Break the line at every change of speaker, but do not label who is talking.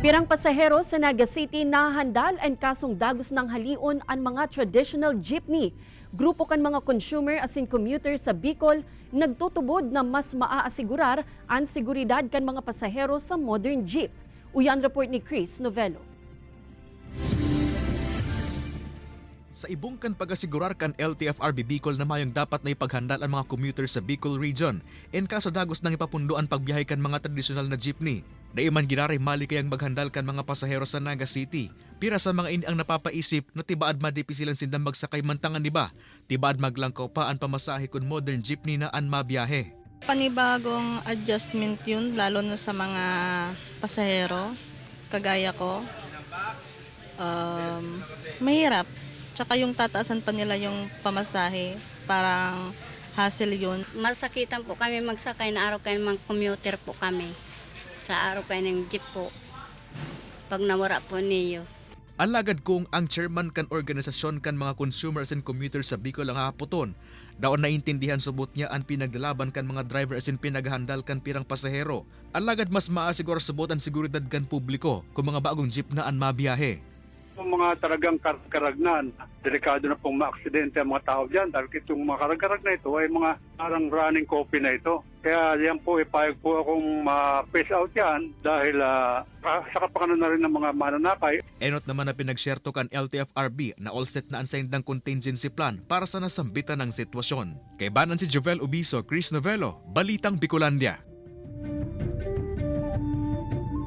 Pirang pasahero sa Naga City nahandal ang kasong dagos ng halion ang mga traditional jeepney. Grupo kan mga consumer asin commuter sa Bicol nagtutubod na mas maaasigurar ang seguridad kan mga pasahero sa modern jeep. Uyan report ni Chris Novello.
Sa ibungkan pagasigurar kan LTFRB Bicol na mayong dapat na ipaghandal ang mga commuter sa Bicol Region in kaso dagos nang ipapunduan pagbiyahe kan mga tradisyonal na jeepney. Daiman ginaray mali kayang maghandal kan mga pasahero sa Naga City. Pira sa mga ini ang napapaisip na tibaad madipisilan sindang magsakay mantangan diba? Tibaad maglangkaw pa ang pamasahe kun modern jeepney na an mabiyahe.
Panibagong adjustment yun, lalo na sa mga pasahero, kagaya ko. Um, mahirap. Tsaka yung tataasan pa nila yung pamasahe, parang hassle yun.
masakitan po kami magsakay na araw kayo mga commuter po kami. Sa araw kayo ng jeep po. Pag nawara po niyo.
Alagad kung ang chairman kan organisasyon kan mga consumers and commuters sa Bicol ang haputon, daon naintindihan subot niya ang pinagdalaban kan mga driver as in pinaghandal kan pirang pasahero. Alagad mas maasiguro subot ang seguridad kan publiko kung mga bagong jeep na ang mabiyahe.
Yung mga talagang kar- karagnan, delikado na pong maaksidente ang mga tao dyan dahil itong mga karag-karag na ito ay mga parang running copy na ito. Kaya yan po, ipayag po akong ma-face out yan dahil ah, sa kapakanan na rin ng mga mananakay
Enot naman na pinagsyerto kan LTFRB na all set na ang saindang contingency plan para sa nasambitan ng sitwasyon. Kay banan si Jovel Ubiso, Chris Novello, Balitang Bicolandia.